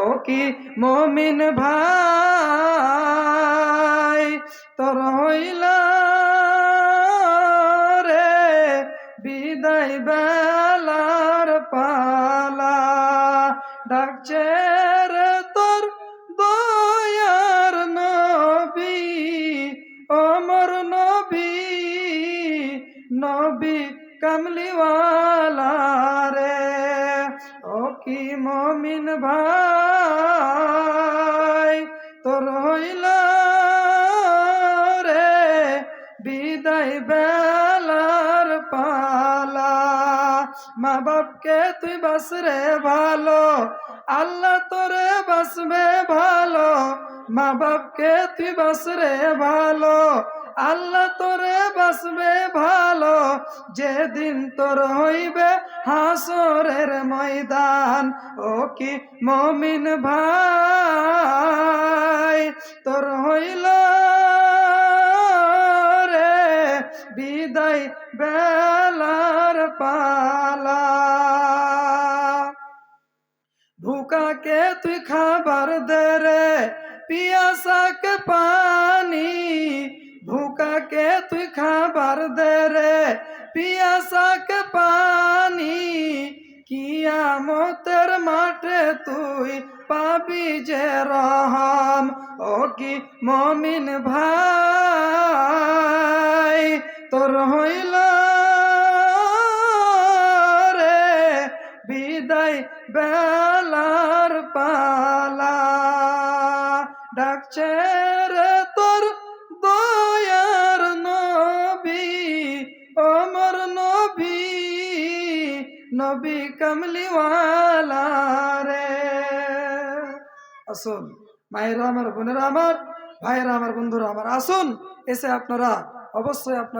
ও কি মমিন ভাই, তোর হইল রে বিদায় বেলার পালা। ডাকছে রে তোর দয়ার নবী, অমর নবী নবী কামলিওয়ালা রে। কি মমিন ভাই? তোর হইল রে বিদায় বেলার পালা। মা বাপকে তুই বাস রে ভালো, আল্লাহ তোরে বাসবে ভালো। মা বাপকে তুই বাস রে ভালো আল্লাহ তোরে বাসবে ভালো, যেদিন তোর হইবে হাসরের ময়দান। ও কি মমিন ভাই, তোর হইল রে বিদায় বেলার পালা। ভুকাকে তুই খাবার দে রে, পিয়াসাকে পানি খাবার দে রে পিয়াসাকে পানি। কিয়ামতের মাঠে তুই পাবি যে রহম। ও কি মমিন ভাই, তোর হইল রে বিদায় বেলার পালা। ডাকছে রে তোর দয়ার নবী কমলিওয়ালা রে। আসুন, মায়েরা আমার, বোনেরা আমার, ভাইয়েরা আমার, বন্ধুরা আমার, আসুন, এসে আপনারা অবশ্যই আপনার